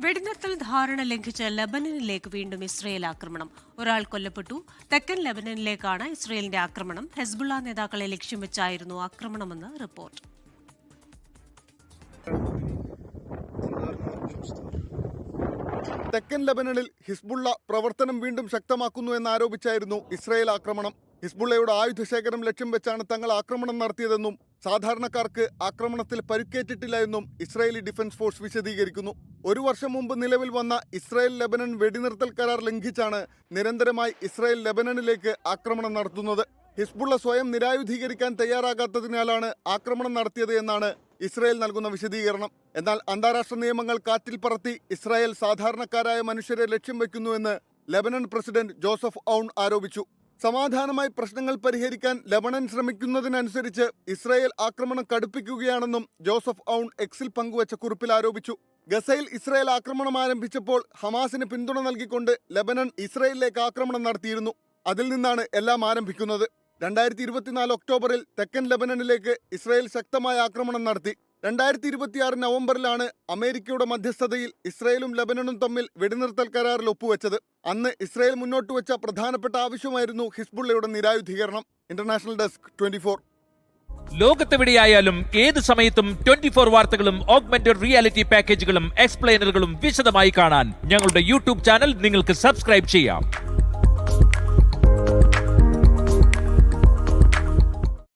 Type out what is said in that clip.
വെടിനിർത്തൽ ധാരണ ലംഘിച്ച് ലബനനിലേക്ക് വീണ്ടും ഇസ്രയേൽ ആക്രമണം. ഒരാൾ കൊല്ലപ്പെട്ടു. തെക്കൻ ലബനനിലേക്കാണ് ഇസ്രയേലിന്റെ ആക്രമണം. ഹെസ്ബുള്ള നേതാക്കളെ ലക്ഷ്യം വെച്ചായിരുന്നു ആക്രമണമെന്ന് റിപ്പോർട്ട്. തെക്കൻ ലബനനിൽ ഹിസ്ബുള്ള പ്രവർത്തനം വീണ്ടും ശക്തമാക്കുന്നു എന്നാരോപിച്ചായിരുന്നു ഇസ്രയേൽ ആക്രമണം. ഹിസ്ബുള്ളയുടെ ആയുധശേഖരം ലക്ഷ്യം വെച്ചാണ് തങ്ങൾ ആക്രമണം നടത്തിയതെന്നും സാധാരണക്കാർക്ക് ആക്രമണത്തിൽ പരിക്കേറ്റിട്ടില്ല എന്നും ഇസ്രായേലി ഡിഫൻസ് ഫോഴ്സ് വിശദീകരിക്കുന്നു. ഒരു വർഷം മുമ്പ് നിലവിൽ വന്ന ഇസ്രായേൽ ലെബനൻ വെടിനിർത്തൽ കരാർ ലംഘിച്ചാണ് നിരന്തരമായി ഇസ്രായേൽ ലെബനനിലേക്ക് ആക്രമണം നടത്തുന്നത്. ഹിസ്ബുള്ള സ്വയം നിരായുധീകരിക്കാൻ തയ്യാറാകാത്തതിനാലാണ് ആക്രമണം നടത്തിയത് എന്നാണ് ഇസ്രായേൽ നൽകുന്ന വിശദീകരണം. എന്നാൽ അന്താരാഷ്ട്ര നിയമങ്ങൾ കാറ്റിൽ പറത്തി ഇസ്രായേൽ സാധാരണക്കാരായ മനുഷ്യരെ ലക്ഷ്യം വെക്കുന്നുവെന്ന് ലെബനൻ പ്രസിഡന്റ് ജോസഫ് ഔൺ ആരോപിച്ചു. സമാധാനമായി പ്രശ്നങ്ങൾ പരിഹരിക്കാൻ ലബണൻ ശ്രമിക്കുന്നതിനനുസരിച്ച് ഇസ്രായേൽ ആക്രമണം കടുപ്പിക്കുകയാണെന്നും ജോസഫ് ഔൺ എക്സിൽ പങ്കുവച്ച കുറിപ്പിൽ ആരോപിച്ചു. ഗസയിൽ ഇസ്രായേൽ ആക്രമണം ആരംഭിച്ചപ്പോൾ ഹമാസിന് പിന്തുണ നൽകിക്കൊണ്ട് ലബനൻ ഇസ്രായേലിലേക്ക് ആക്രമണം നടത്തിയിരുന്നു. അതിൽ നിന്നാണ് എല്ലാം ആരംഭിക്കുന്നത്. രണ്ടായിരത്തി ഇരുപത്തിനാല് ഒക്ടോബറിൽ തെക്കൻ ലബനനിലേക്ക് ഇസ്രായേൽ ശക്തമായ ആക്രമണം നടത്തി. രണ്ടായിരത്തി ഇരുപത്തിയാറ് നവംബറിലാണ് അമേരിക്കയുടെ മധ്യസ്ഥതയിൽ ഇസ്രായേലും ലബനനും തമ്മിൽ വെടിനിർത്തൽ കരാറിൽ ഒപ്പുവെച്ചത്. അന്ന് ഇസ്രായേൽ മുന്നോട്ട് വെച്ച പ്രധാനപ്പെട്ട ആവശ്യമായിരുന്നു ഹിസ്ബുള്ളയുടെ നിരായുധീകരണം. International desk twenty four. ലോകത്തെവിടെയായാലും ഏത് സമയത്തും ട്വന്റി ഫോർ വാർത്തകളും ഓഗ്മെന്റഡ് റിയാലിറ്റി പാക്കേജുകളും എക്സ്പ്ലെയിനറുകളും വിശദമായി കാണാൻ ഞങ്ങളുടെ യൂട്യൂബ് ചാനൽ നിങ്ങൾക്ക് സബ്സ്ക്രൈബ് ചെയ്യാം.